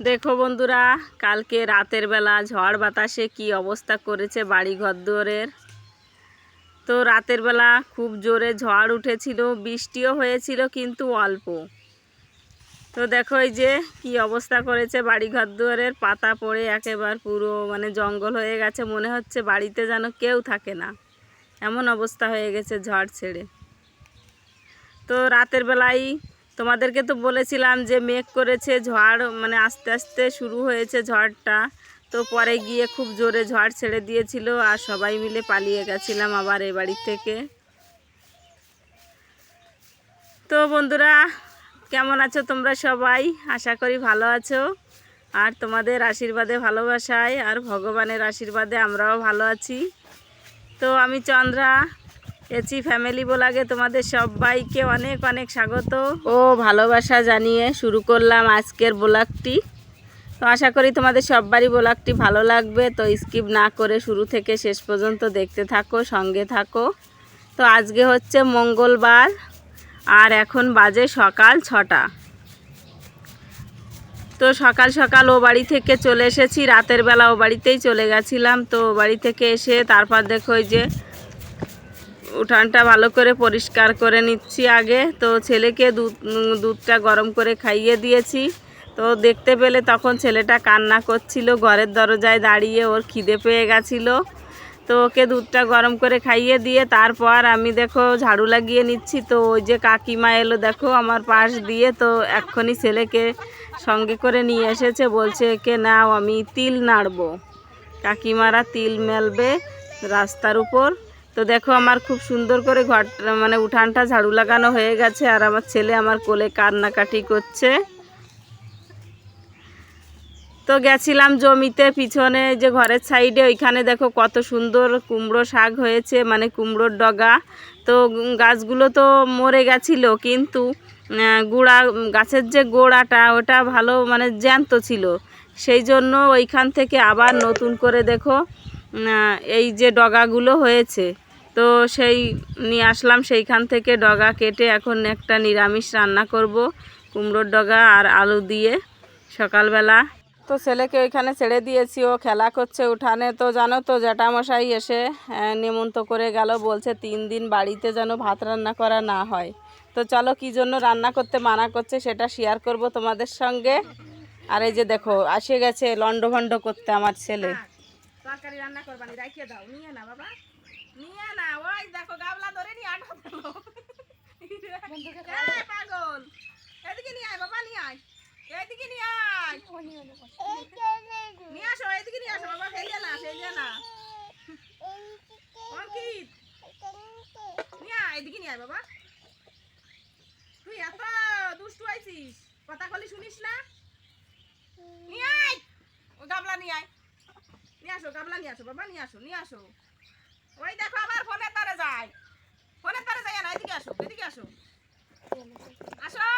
দেখো বন্ধুরা, কালকে রাতের বেলা ঝড় বাতাসে কি অবস্থা করেছে বাড়ি ঘর দুয়ারের। তো রাতের বেলা খুব জোরে ঝড় উঠেছিল, বৃষ্টিও হয়েছিল কিন্তু অল্প। তো দেখো এই যে কি অবস্থা করেছে বাড়ি ঘর দুয়ারের, পাতা পড়ে একেবারে পুরো মানে জঙ্গল হয়ে গেছে, মনে হচ্ছে বাড়িতে যেন কেউ থাকে না। এমন অবস্থা হয়ে গেছে ঝড় ছেড়ে। তো রাতের বেলায় তোমাদেরকে তো বলেছিলাম যে মেঘ করেছে, ঝড় মানে আস্তে আস্তে শুরু হয়েছে ঝড়টা। তো পরে গিয়ে খুব জোরে ঝড় ছেড়ে দিয়েছিল আর সবাই মিলে পালিয়ে গেছিলাম আবার এ বাড়ির থেকে। তো বন্ধুরা, কেমন আছো তোমরা সবাই? আশা করি ভালো আছো। আর তোমাদের আশীর্বাদে ভালোবাসায় আর ভগবানের আশীর্বাদে আমরাও ভালো আছি। তো আমি চন্দ্রা এচি ফ্যামিলি বলাগে তোমাদের সবাইকে অনেক অনেক স্বাগত। ও, ভালোবাসা জানিয়ে শুরু করলাম আজকের ব্লগটি। তো আশা করি তোমাদের সববারই ব্লগটি ভালো লাগবে। তো স্কিপ না করে শুরু থেকে শেষ পর্যন্ত দেখতে থাকো, সঙ্গে থাকো। তো আজকে হচ্ছে মঙ্গলবার আর এখন বাজে সকাল ছটা। তো সকাল সকাল ও বাড়ি থেকে চলে এসেছি। রাতের বেলা ও বাড়িতেই চলে গেছিলাম। তো বাড়ি থেকে এসে তারপর দেখো যে উঠানটা ভালো করে পরিষ্কার করে নিচ্ছি আগে। তো ছেলেকে দুধ, দুধটা গরম করে খাইয়ে দিয়েছি। তো দেখতে পেলে তখন ছেলেটা কান্না করছিল, ঘরের দরজায় দাঁড়িয়ে ওর খিদে পেয়ে গেছিল। তো ওকে দুধটা গরম করে খাইয়ে দিয়ে তারপর আমি দেখো ঝাড়ু লাগিয়ে নিচ্ছি। তো ওই যে কাকিমা এলো দেখো আমার পাশ দিয়ে। তো এক্ষুনি ছেলেকে সঙ্গে করে নিয়ে এসেছে, বলছে একে, নাও, আমি তিল নাড়বো। কাকিমারা তিল মেলবে রাস্তার উপর। তো দেখো আমার খুব সুন্দর করে ঘর মানে উঠানটা ঝাড়ু লাগানো হয়ে গেছে আর আমার ছেলে আমার কোলে কান্নাকাটি করছে। তো গেছিলাম জমিতে পিছনে যে ঘরের সাইডে, ওইখানে দেখো কত সুন্দর কুমড়ো শাক হয়েছে মানে কুমড়োর ডগা। তো গাছগুলো তো মরে গেছিল, কিন্তু গুঁড়া, গাছের যে গোড়াটা, ওটা ভালো মানে জ্যান্ত ছিল। সেই জন্য ওইখান থেকে আবার নতুন করে দেখো এই যে ডগাগুলো হয়েছে। তো সেই নিয়ে আসলাম, সেইখান থেকে ডগা কেটে এখন একটা নিরামিষ রান্না করব, কুমড়োর ডগা আর আলু দিয়ে সকালবেলা। তো ছেলেকে ওইখানে ছেড়ে দিয়েছি, ও খেলা করছে উঠানে। তো জানো তো, জ্যাঠামশাই এসে নেমন্ত করে গেল, বলছে তিন দিন বাড়িতে যেন ভাত রান্না করা না হয়। তো চলো কি জন্য রান্না করতে মানা করছে সেটা শেয়ার করব তোমাদের সঙ্গে। আর এই যে দেখো, আসে গেছে লন্ডভন্ড করতে আমার ছেলে। তরকারি রান্না করবানি, রাখিয়ে দাও, নিয়ে না বাবা। নিয়ে না ওই দেখো গাবলা ধরে নিয়ে আটা দিলো পাগল এদিকে নিয়ে আয় বাবা নিয়ে আয়। এদিকে নিয়ে আয়। নিয়ে আসো এদিকে নিয়ে আসো বাবা ফেলিয়ে না ফেলিয়ে না। অঙ্কিত নিয়ে আয় এদিকে নিয়ে আয় বাবা। তুই এত দুষ্টু আইছিস কথা কলি শুনিস না? নিয়ে আয় ও গাবলা নিয়ে আয়। নিয়ে আসো গাবলা নিয়ে আসো বাবা নিয়ে আসো নিয়ে আসো। ওই দেখো আবার ফোনের তারে যায়। ফোনের তারে যায় না এদিকে আসো এদিকে আসো। আসো।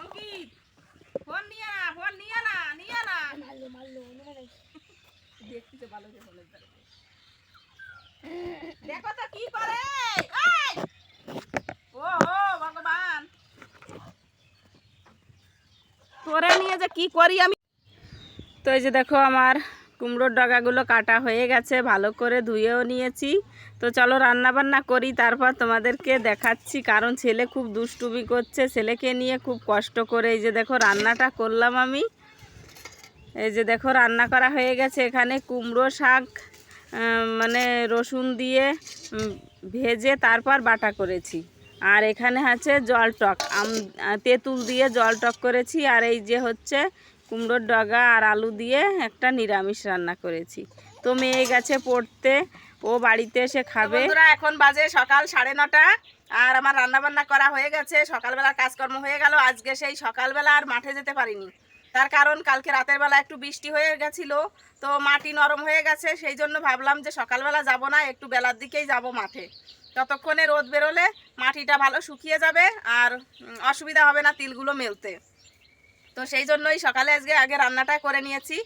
অঙ্কিত ফোন নিয়ে না ফোন নিয়ে না নিয়ে না। দেখছি তো ভালো যে ফোনের তারে দেখো তো কি করে! ও হো ভগবান। তোরে নিয়ে যে কি করি আমি? তো এই যে দেখো আমার কুমড়োর ডগাগুলো কাটা হয়ে গেছে, ভালো করে ধুয়েও নিয়েছি। তো চলো রান্না বান্না করি, তারপর তোমাদেরকে দেখাচ্ছি, কারণ ছেলে খুব দুষ্টুমি করছে, ছেলেকে নিয়ে খুব কষ্ট করে। এই যে দেখো, রান্নাটা করলাম আমি। এই যে দেখো, রান্না করা হয়ে গেছে এখানে কুমড়ো শাক মানে রসুন দিয়ে ভেজে তারপর বাটা করেছি। আর এখানে আছে জল টক, আম তেঁতুল দিয়ে জল টক করেছি। আর এই যে হচ্ছে কুমড়োর ডগা আর আলু দিয়ে একটা নিরামিষ রান্না করেছি। তো মেয়ে গেছে পড়তে ও বাড়িতে এসে খাবে। এখন বাজে সকাল সাড়ে নটা আর আমার রান্না বান্না করা হয়ে গেছে সকালবেলা কাজকর্ম হয়ে গেল আজকে সেই সকালবেলা আর মাঠে যেতে পারিনি। তার কারণ কালকে রাতের বেলা একটু বৃষ্টি হয়ে গেছিল তো মাটি নরম হয়ে গেছে সেই জন্য ভাবলাম যে সকালবেলা যাব না একটু বেলার দিকেই যাব মাঠে। ততক্ষণে রোদ বেরোলে মাটিটা ভালো শুকিয়ে যাবে আর অসুবিধা হবে না তিলগুলো মেলতে। তো সেই জন্যই সকালে আজকে আগে রান্নাটা করে নিয়েছি।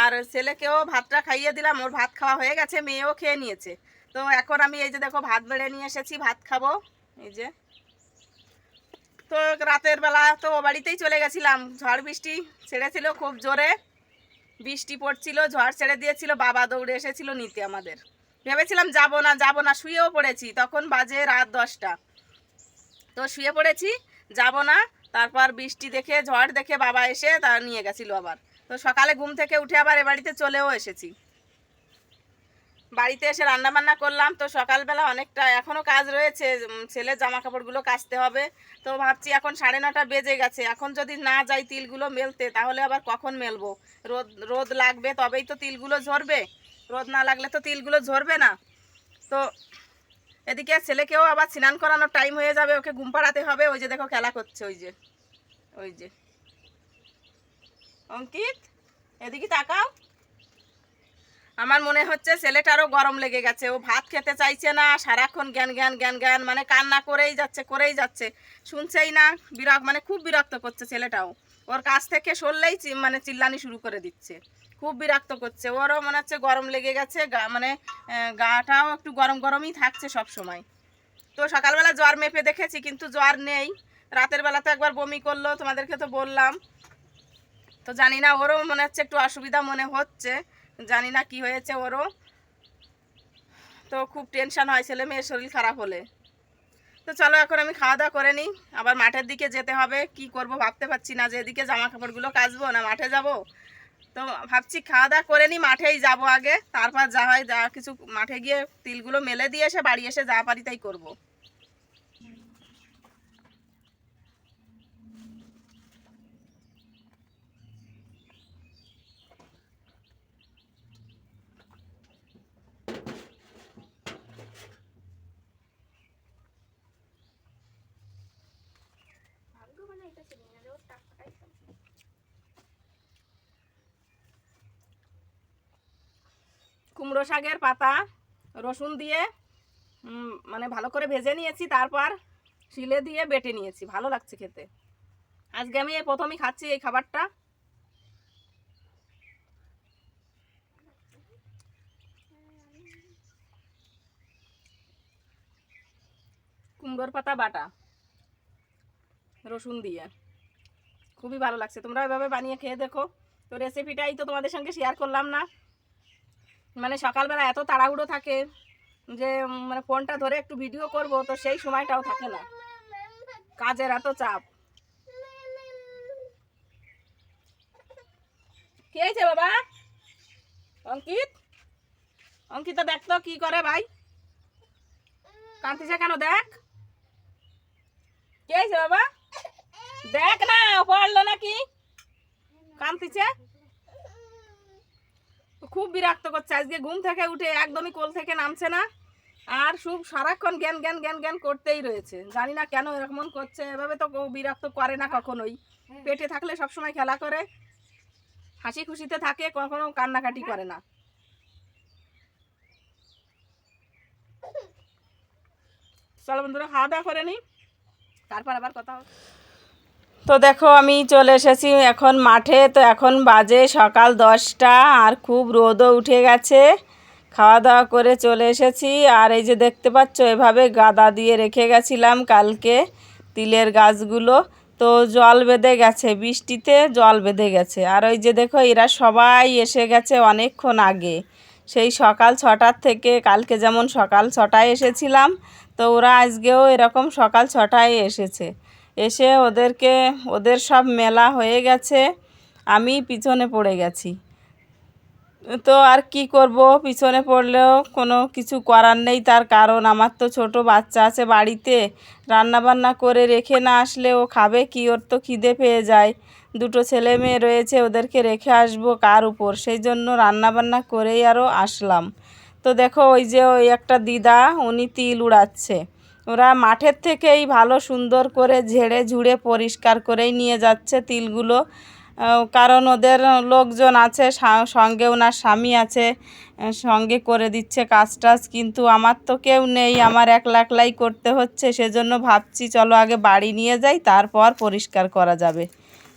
আর ছেলেকেও ভাতটা খাইয়ে দিলাম, ওর ভাত খাওয়া হয়ে গেছে, মেয়েও খেয়ে নিয়েছে। তো এখন আমি এই যে দেখো ভাত বেড়ে নিয়ে এসেছি, ভাত খাব। এই যে। তো রাতের বেলা তো ও বাড়িতেই চলে গেছিলাম, ঝড় বৃষ্টি ছেড়েছিল খুব জোরে। বৃষ্টি পড়ছিল, ঝড় ছেড়ে দিয়েছিল, বাবা দৌড়ে এসেছিল নিতে আমাদের। ভেবেছিলাম যাব না যাব না, শুয়েও পড়েছি, তখন বাজে রাত দশটা। তো শুয়ে পড়েছি, যাব না তারপর বৃষ্টি দেখে, ঝড় দেখে বাবা এসে তা নিয়ে গেছিল আবার। তো সকালে ঘুম থেকে উঠে আবার এ বাড়িতে চলেও এসেছি। বাড়িতে এসে রান্না বান্না করলাম, তো সকালবেলা অনেকটা এখনও কাজ রয়েছে ছেলের জামা কাপড়গুলো কাচতে হবে। তো ভাবছি এখন সাড়ে নটা বেজে গেছে, এখন যদি না যাই তিলগুলো মেলতে, তাহলে আবার কখন মেলবো? রোদ রোদ লাগবে তবেই তো তিলগুলো ঝরবে, রোদ না লাগলে তো তিলগুলো ঝরবে না। তো এদিকে ছেলেকেও আবার স্নান করানোর টাইম হয়ে যাবে, ওকে ঘুম পাড়াতে হবে। ওই যে দেখো খেলা করছে, ওই যে ওই যে। অঙ্কিত, এদিকে তাকাও। আমার মনে হচ্ছে ছেলেটারও গরম লেগে গেছে, ও ভাত খেতে চাইছে না, সারাক্ষণ জ্ঞান জ্ঞান জ্ঞান জ্ঞান মানে কান্না করেই যাচ্ছে করেই যাচ্ছে। শুনছেই না, বিরক্ত মানে খুব বিরক্ত করছে ছেলেটাও। ওর কাছ থেকে সরলেই মানে চিল্লানি শুরু করে দিচ্ছে। খুব বিরক্ত করছে। ওরও মনে হচ্ছে গরম লেগে গেছে মানে গাটাও একটু গরম গরমই থাকছে সব সময় তো সকালবেলা জ্বর মেপে দেখেছি, কিন্তু জ্বর নেই। রাতের বেলা তো একবার বমি করল, তোমাদেরকে তো বললাম। তো জানি না, ওরও মনে হচ্ছে একটু অসুবিধা মনে হচ্ছে। জানি না কি হয়েছে ওরও। তো খুব টেনশন হয়, ছেলে মেয়ের শরীর খারাপ হলে। তো চলো এখন আমি খাওয়া দাওয়া করে নিই। আবার মাঠের দিকে যেতে হবে। কি করব ভাবতে পারছি না যে এদিকে জামা কাপড়গুলো কাচবো না মাঠে যাব। তো ভাবছি খাওয়া দাওয়া করে নিই, মাঠেই যাব আগে। তারপর যা হয় যা কিছু মাঠে গিয়ে তিলগুলো মেলে দিয়ে এসে বাড়ি এসে যা পারি তাই করব। কুমড়ো শাকের পাতা, রসুন দিয়ে মানে ভালো করে ভেজে নিয়েছি, তারপর শিলে দিয়ে বেটে নিয়েছি। ভালো লাগছে খেতে। আজকে আমি এই প্রথমই খাচ্ছি এই খাবারটা। কুমড়োর পাতা বাটা, রসুন দিয়ে। খুবই ভালো লাগছে। তোমরা এভাবে বানিয়ে খেয়ে দেখো। তো রেসিপিটাই তো তোমাদের সঙ্গে শেয়ার করলাম না। মানে সকালবেলা এত তাড়াহুড়ো থাকে যে মানে ফোনটা ধরে একটু ভিডিও করব, তো সেই সময়টাও থাকে না। কাজের এত চাপ। কি হয়েছে বাবা? অঙ্কিত? অঙ্কিত, দেখ তো কি করে ভাই। কাঁদতেছে কেন, দেখ। কি হয়েছে বাবা? দেখ না, পড়ল নাকি? কাঁদতেছে খুব বিরক্ত করছে। আজকে ঘুম থেকে উঠে একদমই কোল থেকে নামছে না। আর খুব সারাক্ষণ জ্ঞান জ্ঞান জ্ঞান জ্ঞান করতেই রয়েছে। জানি না কেন এরকম করছে। এভাবে তো বিরক্ত করে না কখনোই। পেটে থাকলে সবসময় খেলা করে। হাসি খুশিতে থাকে, কখনো কান্নাকাটি করে না। চলো বন্ধুরা, খাওয়া দাওয়া করে নি। তারপর আবার কথা হবে। তো দেখো, আমি চলে এসেছি এখন মাঠে। তো এখন বাজে সকাল দশটা, আর খুব রোদও উঠে গেছে। খাওয়া দাওয়া করে চলে এসেছি। আর এই যে দেখতে পাচ্ছ, এভাবে গাদা দিয়ে রেখে গেছিলাম কালকে তিলের গাছগুলো। তো জল বেঁধে গেছে, বৃষ্টিতে জল বেঁধে গেছে। আর ওই যে দেখো, এরা সবাই এসে গেছে অনেকক্ষণ আগে। সেই সকাল ছটার থেকে, কালকে যেমন সকাল ছটায় এসেছিলাম, তো ওরা আজকেও এরকম সকাল ছটায় এসেছে। এসে ওদেরকে, ওদের সব মেলা হয়ে গেছে, আমি পিছনে পড়ে গেছি। তো আর কি করব? পিছনে পড়লেও কোনো কিছু করার নেই, তার কারণ আমার তো ছোট বাচ্চা আছে বাড়িতে। রান্না বান্না করে রেখে না আসলে ও খাবে কি? ওর তো খিদে পেয়ে যায়। দুটো ছেলে মেয়ে রয়েছে, ওদেরকে রেখে আসব কার উপর? সেই জন্য রান্না বান্না করেই আরও আসলাম। তো দেখো, ওই যে ওই একটা দিদা, উনি তিল উড়াচ্ছে। ওরা মাঠের থেকেই ভালো সুন্দর করে ঝেড়ে ঝুড়ে পরিষ্কার করেই নিয়ে যাচ্ছে তিলগুলো। কারণ ওদের লোকজন আছে সঙ্গে ওনার স্বামী আছে সঙ্গে করে দিচ্ছে কাজ টাজ কিন্তু আমার তো কেউ নেই, আমার একলা একলাই করতে হচ্ছে, সেজন্য ভাবছি চলো আগে বাড়ি নিয়ে যাই, তারপর পরিষ্কার করা যাবে।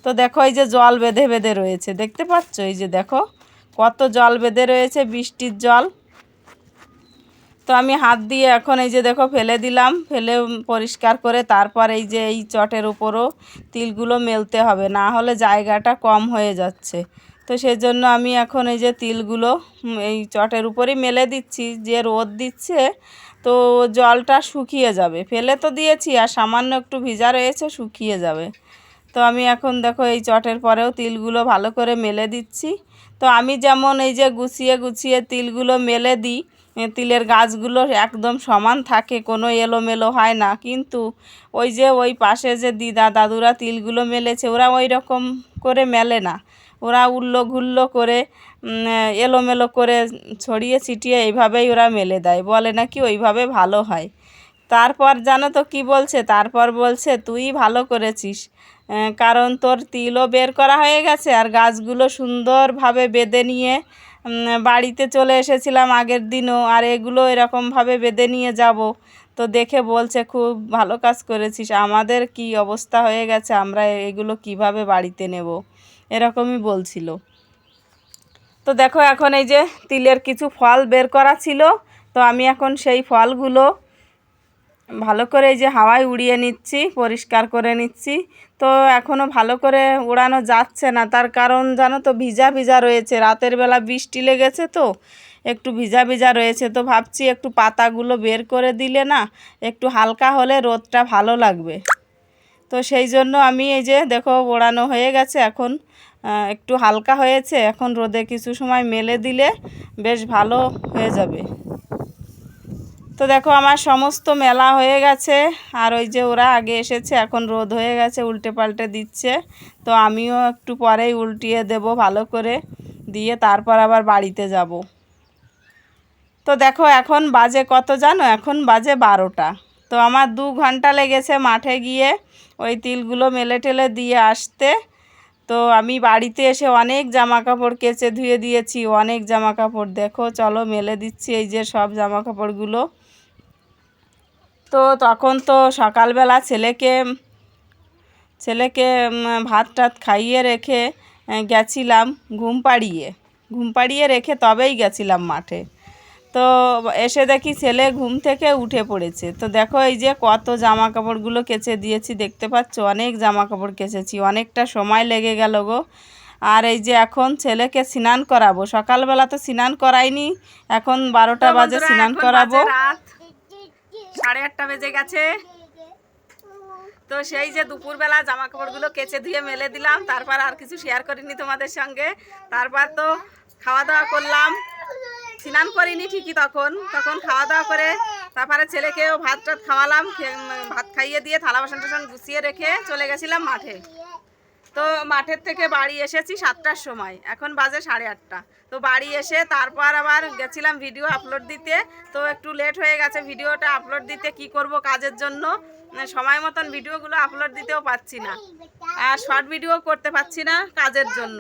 তো দেখো এই যে জল বেঁধে বেঁধে রয়েছে, দেখতে পাচ্ছ? এই যে দেখো, কত জল বেঁধে রয়েছে, বৃষ্টির জল। তো আমি হাত দিয়ে এখন এই যে দেখো ফেলে দিলাম, ফেলে পরিষ্কার করে তারপর এই যে এই চটের উপরও তিলগুলো মেলতে হবে, না হলে জায়গাটা কম হয়ে যাচ্ছে। তো সেজন্য আমি এখন এই যে তিলগুলো এই চটের উপরেই মেলে দিচ্ছি, যে রোদ দিচ্ছে তো জলটা শুকিয়ে যাবে। ফেলে তো দিয়েছি আর সামান্য একটু ভিজা রয়েছে শুকিয়ে যাবে। তো আমি এখন দেখো এই চটের পরেও তিলগুলো ভালো করে মেলে দিচ্ছি। তো আমি যেমন এই যে গুছিয়ে গুছিয়ে তিলগুলো মেলে দিই তিলের গাছগুলো একদম সমান থাকে, কোনো এলোমেলো হয় না। কিন্তু ওই যে ওই পাশে যে দিদা দাদুরা তিলগুলো মেলেছে, ওরা ওই রকম করে মেলে না। ওরা উল্লো ঘুল্লো করে এলোমেলো করে ছড়িয়ে ছিটিয়ে এইভাবেই ওরা মেলে দেয়। বলে নাকি ওইভাবে ভালো হয়। তারপর জানো তো কি বলছে? তারপর বলছে, তুই ভালো করেছিস। কারণ তোর তিলও বের করা হয়ে গেছে আর গাছগুলো সুন্দরভাবে বেঁধে নিয়ে বাড়িতে চলে এসেছিলাম আগের দিনও, আর এগুলো এরকমভাবে বেঁধে নিয়ে যাব। তো দেখে বলছে, খুব ভালো কাজ করেছিস, আমাদের কি অবস্থা হয়ে গেছে, আমরা এগুলো কীভাবে বাড়িতে নেব? এরকমই বলছিল। তো দেখো, এখন এই যে তিলের কিছু ফল বের করা ছিল, তো আমি এখন সেই ফলগুলো ভালো করে এই যে হাওয়ায় উড়িয়ে নিচ্ছি, পরিষ্কার করে নিচ্ছি। তো এখনও ভালো করে উড়ানো যাচ্ছে না, তার কারণ জানো তো ভিজা ভিজা রয়েছে। রাতের বেলা বৃষ্টি লেগেছে তো, একটু ভিজা ভিজা রয়েছে। তো ভাবছি একটু পাতাগুলো বের করে দিলে না, একটু হালকা হলে রোদটা ভালো লাগবে। তো সেই জন্য আমি এই যে দেখো ওড়ানো হয়ে গেছে এখন একটু হালকা হয়েছে। এখন রোদে কিছু সময় মেলে দিলে বেশ ভালো হয়ে যাবে। তো দেখো আমার সমস্ত মেলা হয়ে গেছে, আর ওই যে ওরা আগে এসেছে, এখন রোদ হয়ে গেছে, উল্টে পাল্টে দিচ্ছে। তো আমিও একটু পরেই উল্টিয়ে দেব ভালো করে, দিয়ে তারপর আবার বাড়িতে যাব। তো দেখো এখন বাজে কত জানো? এখন বাজে বারোটা। তো আমার দু ঘণ্টা লেগেছে মাঠে গিয়ে ওই তিলগুলো মেলে টেলে দিয়ে আসতে। তো আমি বাড়িতে এসে অনেক জামা কাপড় কেচে ধুয়ে দিয়েছি, অনেক জামা কাপড় দেখো, চলো মেলে দিচ্ছি এই যে সব জামা কাপড়গুলো তো তখন তো সকালবেলা ছেলেকে ছেলেকে ভাত টাত খাইয়ে রেখে গেছিলাম ঘুম পাড়িয়ে। ঘুম পাড়িয়ে রেখে তবেই গেছিলাম মাঠে। তো এসে দেখি ছেলে ঘুম থেকে উঠে পড়েছে। তো দেখো এই যে কত জামা কাপড়গুলো কেচে দিয়েছি দেখতে পাচ্ছ? অনেক জামা কাপড় কেচেছি অনেকটা সময় লেগে গেল গো। আর এই যে এখন ছেলেকে স্নান করাবো। সকালবেলা তো স্নান করাইনি এখন বারোটা বাজে স্নান করাবো। সাড়ে আটটা বেজে গেছে। তো সেই যে দুপুরবেলা জামা কাপড়গুলো কেচে ধুয়ে মেলে দিলাম, তারপর আর কিছু শেয়ার করিনি তোমাদের সঙ্গে। তারপর তো খাওয়া দাওয়া করলাম। স্নান করিনি ঠিকই তখন তখন খাওয়া দাওয়া করে তারপরে ছেলেকেও ভাত টাত খাওয়ালাম ভাত খাইয়ে দিয়ে থালা বাসন টাসন গুছিয়ে রেখে চলে গেছিলাম মাঠে। তো মাঠের থেকে বাড়ি এসেছি সাতটার সময়। এখন বাজে সাড়ে আটটা। তো বাড়ি এসে তারপর আবার গেছিলাম ভিডিও আপলোড দিতে। তো একটু লেট হয়ে গেছে ভিডিওটা আপলোড দিতে, কি করব কাজের জন্য? সময় মতন ভিডিওগুলো আপলোড দিতেও পাচ্ছি না। আর শর্ট ভিডিও করতে পারছি না কাজের জন্য।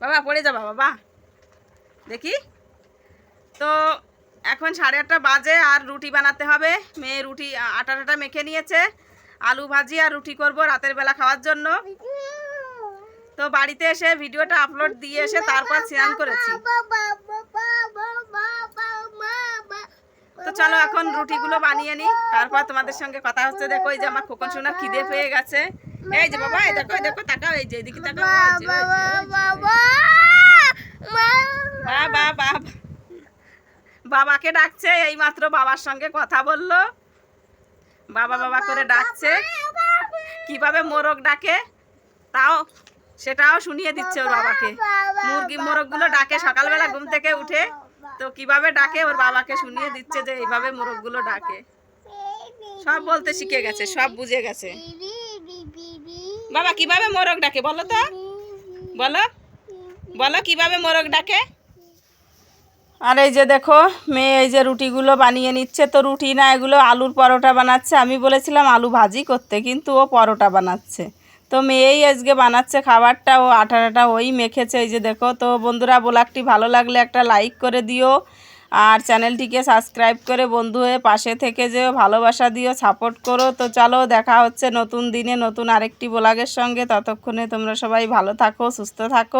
বাবা, পড়ে যাবা বাবা দেখি। তো এখন সাড়ে আটটা বাজে আর রুটি বানাতে হবে। মেয়ে রুটি আটা টাটা মেখে নিয়েছে। আলু ভাজি আর রুটি করব রাতের বেলা খাওয়ার জন্য। তো বাড়িতে এসে ভিডিওটা আপলোড দিয়ে এসে তারপর স্নান করেছি। তো চলো এখন রুটিগুলো বানিয়ে নিই, তারপর তোমাদের সঙ্গে কথা হচ্ছে। দেখো এই যে আমার খোকন সোনার খিদে পেয়ে গেছে। এই যে বাবা, এই দেখো দেখো, তাকাও, এই যে এদিকে তাকাও বাবা বাবাকে ডাকছে এই মাত্র বাবার সঙ্গে কথা বলল। বাবা বাবা করে ডাকছে। কীভাবে মোরগ ডাকে? তাও সেটাও শুনিয়ে দিচ্ছে ওর বাবাকে। মুরগি মোরগগুলো ডাকে সকালবেলা ঘুম থেকে উঠে। তো কীভাবে ডাকে? ওর বাবাকে শুনিয়ে দিচ্ছে যে এইভাবে মোরগগুলো ডাকে। সব বলতে শিখে গেছে, সব বুঝে গেছে। বাবা, কীভাবে মোরগ ডাকে? বলো তো। বলো। বলো, কীভাবে মোরগ ডাকে? আর এই যে দেখো, মেয়ে এই যে রুটিগুলো বানিয়ে নিচ্ছে। তো রুটি না, এগুলো আলুর পরোটা বানাচ্ছে। আমি বলেছিলাম আলু ভাজি করতে, কিন্তু ও পরোটা বানাচ্ছে। তো মেয়েই আজকে বানাচ্ছে খাবারটা। ও আঠাটাটা ওই মেখেছে। এই যে দেখো, তো বন্ধুরা, ব্লগটি ভালো লাগলে একটা লাইক করে দিও। আর চ্যানেলটিকে সাবস্ক্রাইব করে বন্ধু হয়ে পাশে থেকে যেও, ভালোবাসা দিও, সাপোর্ট করো। তো চলো, দেখা হচ্ছে নতুন দিনে নতুন আরেকটি ব্লগের সঙ্গে। ততক্ষণে তোমরা সবাই ভালো থাকো, সুস্থ থাকো।